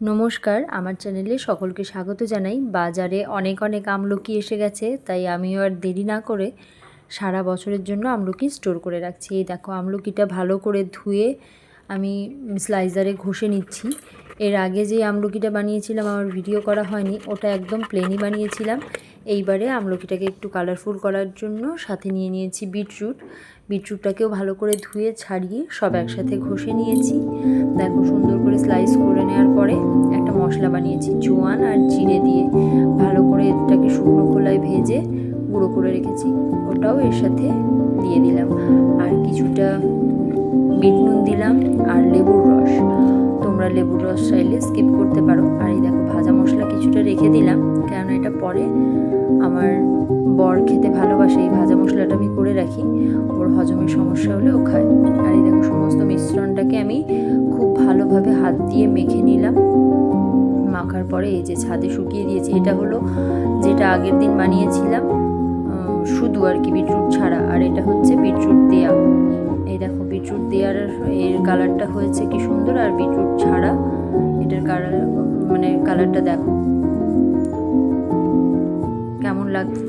নমস্কার, আমার চ্যানেলে সকলকে স্বাগত জানাই। বাজারে অনেক অনেক আমলকি এসে গেছে, তাই আমিও আর দেরি না করে সারা বছরের জন্য আমলকি স্টোর করে রাখছি। এই দেখো, আমলকিটা ভালো করে ধুয়ে আমি স্লাইজারে ঘষে নিচ্ছি। এর আগে যে আমলকিটা বানিয়েছিলাম, আমার ভিডিও করা হয়নি, ওটা একদম প্লেনই বানিয়েছিলাম। এইবারে আমলকিটাকে একটু কালারফুল করার জন্য সাথে নিয়ে নিয়েছি বিটরুট। বিটরুটটাকেও ভালো করে ধুয়ে ছাড়িয়ে সব একসাথে ঘষে নিয়েছি। দেখো, সুন্দর করে স্লাইস করে নেওয়ার পরে বানিয়েছি, জোয়ান আর জিরে দিয়ে। ভালো করে এটাকে শুকনো খোলায় ভেজে গুঁড়ো করে রেখেছি। ওটাও এর সাথে দিয়ে দিলাম। আর কিছুটা বিট নুন দিলাম আর লেবুর রস। তোমরা লেবুর রস চাইলে স্কিপ করতে পারো। আর এই দেখো, ভাজা মশলা কিছুটা রেখে দিলাম, কেননা এটা পরে আমার বর খেতে ভালোবাসে, এই ভাজা মশলাটা আমি করে রাখি। ওর হজমের সমস্যা হলে ও খায়। আর এই দেখো, সমস্ত মিশ্রণটাকে আমি খুব ভালোভাবে হাত দিয়ে মেখে নিলাম। পরে এই যে ছাদে শুকিয়ে দিয়েছি, এটা হলো যেটা আগের দিন বানিয়েছিলাম শুধু আর কি বিটরুট ছাড়া। আর এটা হচ্ছে বিটরুট দেয়া। এই দেখো, বিটরুট দেয়ার এর কালারটা হয়েছে কি সুন্দর, আর বিটরুট ছাড়া এটার কালার মানে কালারটা দেখো। কেমন লাগছে?